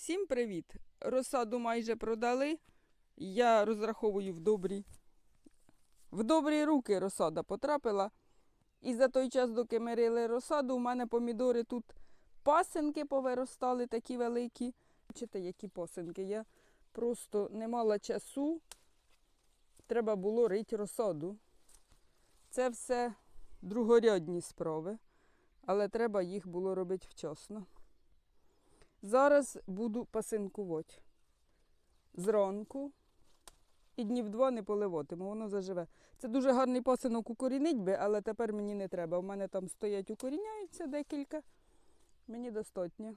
Всім привіт! Розсаду майже продали. Я розраховую в добрі. В добрі руки розсада потрапила. І за той час, доки ми рили розсаду, у мене помідори тут пасинки повиростали такі великі. Бачите, які пасинки. Я просто не мала часу. Треба було рити розсаду. Це все другорядні справи, але треба їх було робити вчасно. Зараз буду пасинкувати. Зранку і днів два не поливатиму, воно заживе. Це дуже гарний пасинок укорінить би, але тепер мені не треба. У мене там стоять укоріняються декілька. Мені достатньо.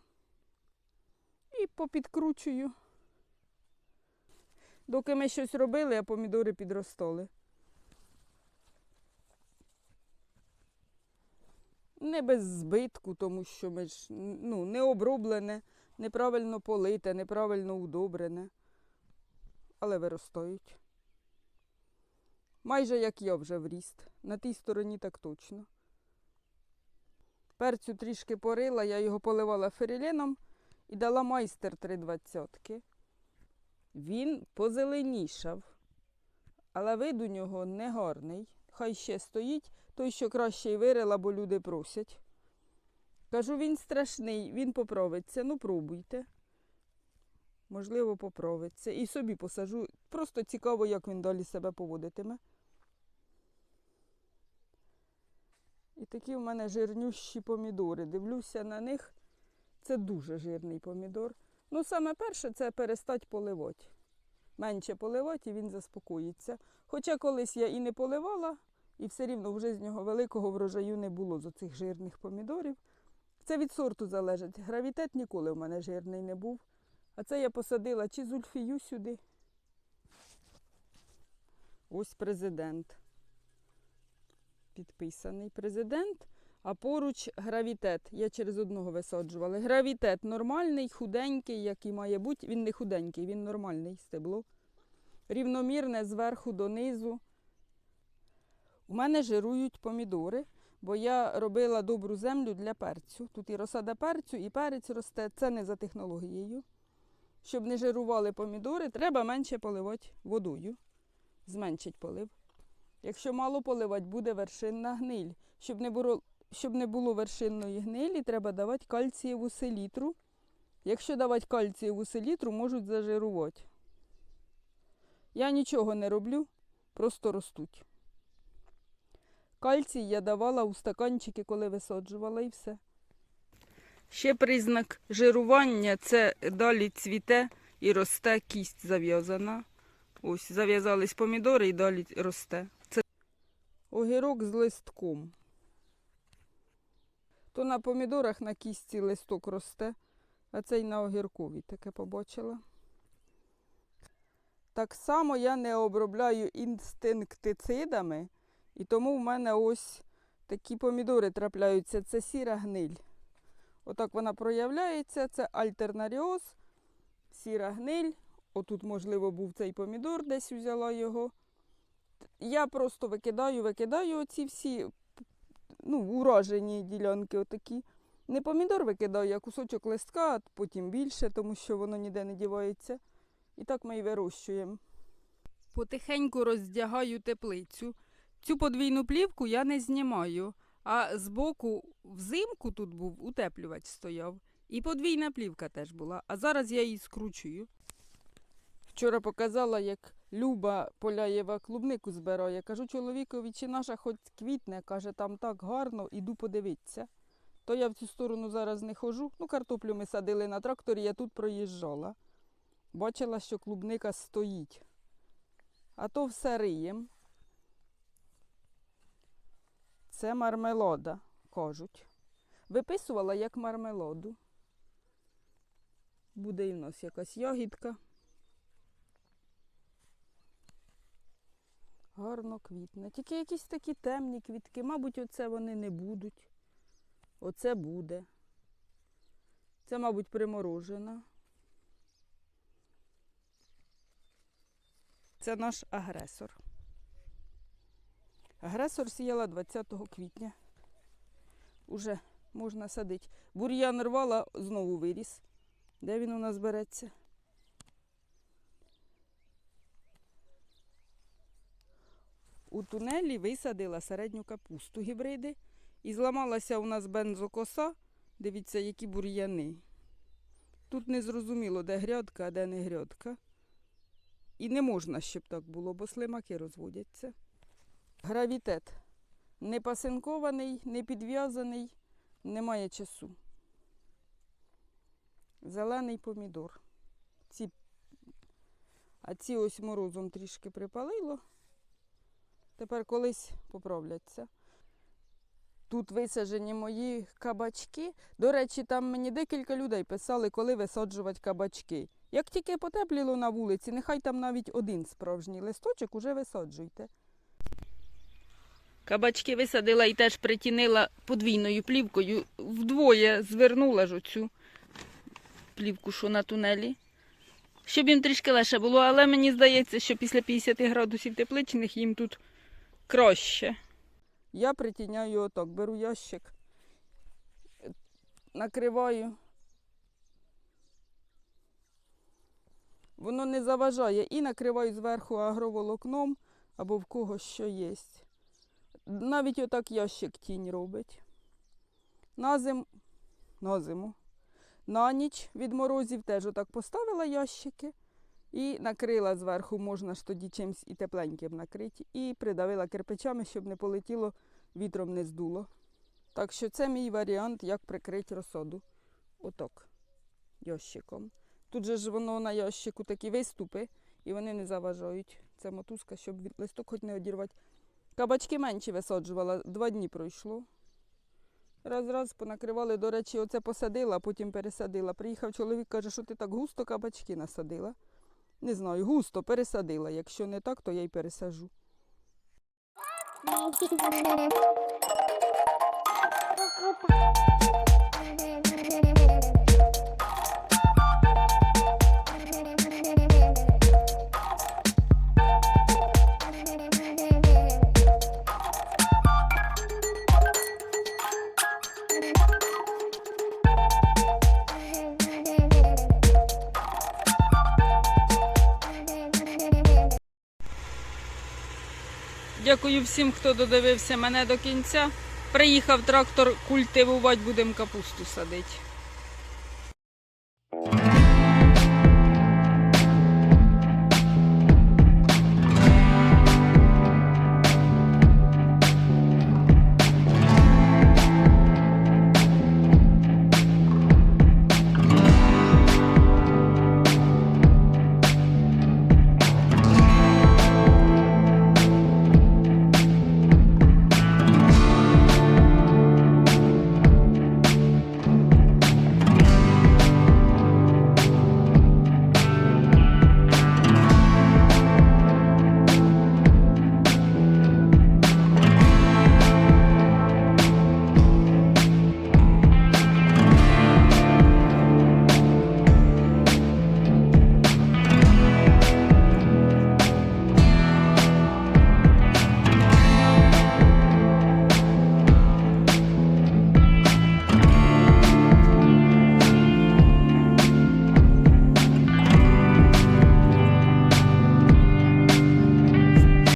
І попідкручую. Доки ми щось робили, а помідори підростали. Не без збитку, тому що ми ж ну, не оброблене, неправильно полите, неправильно удобрене, але виростають. Майже як я вже в ріст. На тій стороні так точно. Перцю трішки порила, я його поливала феріліном і дала майстер 3,20. Він позеленішав, але вид у нього не гарний. Хай ще стоїть, той, що краще й вирила, бо люди просять. Кажу, він страшний, він поправиться. Ну, пробуйте. Можливо, поправиться. І собі посажу. Просто цікаво, як він далі себе поводитиме. І такі в мене жирнющі помідори. Дивлюся на них. Це дуже жирний помідор. Ну, саме перше це перестать поливати. Менше поливати, і він заспокоїться. Хоча колись я і не поливала, і все рівно вже з нього великого врожаю не було з оцих жирних помідорів. Це від сорту залежить. Гравітет ніколи в мене жирний не був. А це я посадила чи зульфію сюди. Ось президент. Підписаний президент. А поруч гравітет. Я через одного висаджувала. Гравітет нормальний, худенький, який має бути. Він не худенький, він нормальний стебло. Рівномірне зверху донизу. У мене жирують помідори, бо я робила добру землю для перцю. Тут і розсада перцю, і перець росте. Це не за технологією. Щоб не жирували помідори, треба менше поливати водою. Зменшить полив. Якщо мало поливати, буде вершинна гниль. Щоб не було, щоб не було вершинної гнилі, треба давати кальцієву селітру. Якщо давати кальцієву селітру, можуть зажирувати. Я нічого не роблю, просто ростуть. Кальцій я давала у стаканчики, коли висаджувала і все. Ще признак жирування це далі цвіте і росте кість зав'язана. Ось, зав'язались помідори і далі росте. Це огірок з листком. То на помідорах на кістці листок росте, а це й на огірковій таке побачила. Так само я не обробляю інстинктицидами, і тому в мене ось такі помідори трапляються. Це сіра гниль. Отак вона проявляється. Це альтернаріоз, сіра гниль. Отут, можливо, був цей помідор, десь взяла його. Я просто викидаю, викидаю оці всі ну, уражені ділянки отакі. Не помідор викидаю, а кусочок листка, а потім більше, тому що воно ніде не дівається. І так ми і вирощуємо. Потихеньку роздягаю теплицю. Цю подвійну плівку я не знімаю, а збоку взимку тут був утеплювач стояв. І подвійна плівка теж була, а зараз я її скручую. Вчора показала, як Люба Поляєва клубнику збирає. Кажу чоловікові, чи наша хоч квітне, каже, там так гарно, іду подивитися. То я в цю сторону зараз не хожу. Ну, картоплю ми садили на тракторі, я тут проїжджала. Бачила, що клубника стоїть. А то все риєм. Це мармелода, кажуть. Виписувала як мармелоду. Буде і в нас якась ягідка. Гарно квітне. Тільки якісь такі темні квітки. Мабуть, оце вони не будуть. Оце буде. Це, мабуть, приморожена. Це наш агресор. Агресор сіяла 20 квітня. Уже можна садити. Бур'ян рвала, знову виріс. Де він у нас береться? У тунелі висадила середню капусту гібриди. І зламалася у нас бензокоса. Дивіться, які бур'яни. Тут не зрозуміло, де грядка, а де не грядка. І не можна, щоб так було, бо слимаки розводяться. Гравітет не пасинкований, не підв'язаний, немає часу. Зелений помідор. Ці... А ці ось морозом трішки припалило. Тепер колись поправляться. Тут висаджені мої кабачки. До речі, там мені декілька людей писали, коли висаджувати кабачки. Як тільки потепліло на вулиці, нехай там навіть один справжній листочок уже висаджуйте. Кабачки висадила і теж притінила подвійною плівкою. Вдвоє звернула ж оцю плівку, що на тунелі. Щоб їм трішки легше було, але мені здається, що після 50 градусів тепличних їм тут краще. Я притіняю отак, беру ящик, накриваю. Воно не заважає і накриваю зверху агроволокном або в кого що є. Навіть отак ящик тінь робить. На, зим... на зиму. На ніч від морозів теж отак поставила ящики і накрила зверху, можна ж тоді чимось і тепленьким накрити, і придавила кирпичами, щоб не полетіло, вітром не здуло. Так що це мій варіант, як прикрити розсаду. Отак, ящиком. Тут же ж воно на ящику такі виступи, і вони не заважають. Це мотузка, щоб листок хоч не одірвати. Кабачки менші висаджувала, два дні пройшло. Раз-раз понакривали, до речі, оце посадила, а потім пересадила. Приїхав чоловік, каже, що ти так густо кабачки насадила. Не знаю, густо пересадила. Якщо не так, то я й пересажу. Дякую всім, хто додивився мене до кінця. Приїхав трактор культивувати, будемо капусту садити.